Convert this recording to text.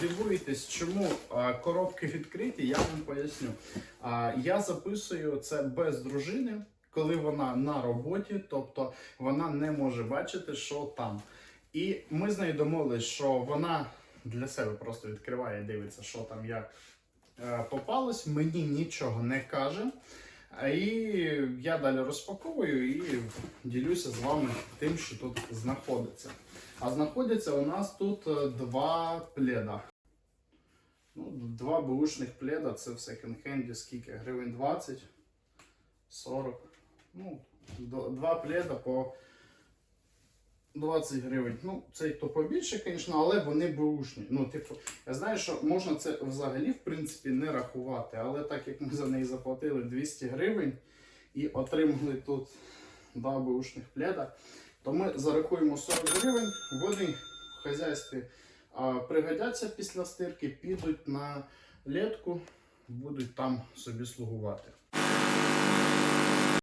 Дивуєтесь, чому коробки відкриті, я вам поясню. Я записую це без дружини, коли вона на роботі, тобто вона не може бачити, що там. І ми з нею домовились, що вона для себе просто відкриває дивиться, що там як е, попалось, мені нічого не каже. І я далі розпаковую і ділюся з вами тим, що тут знаходиться. А знаходяться у нас тут е, два пледа. Ну, два бушних пледа, це в секонд-хенді скільки? Гривень 20, 40. Ну, два пледа по 20 гривень. Ну, цей то побільше, звісно, але вони бушні. Ну, типу, я знаю, що можна це взагалі, в принципі, не рахувати, але так як ми за неї заплатили 200 гривень і отримали тут два бушних пледа, то ми зарахуємо 40 гривень, вони в хазяйстві а, пригодяться після стирки, підуть на літку, будуть там собі слугувати.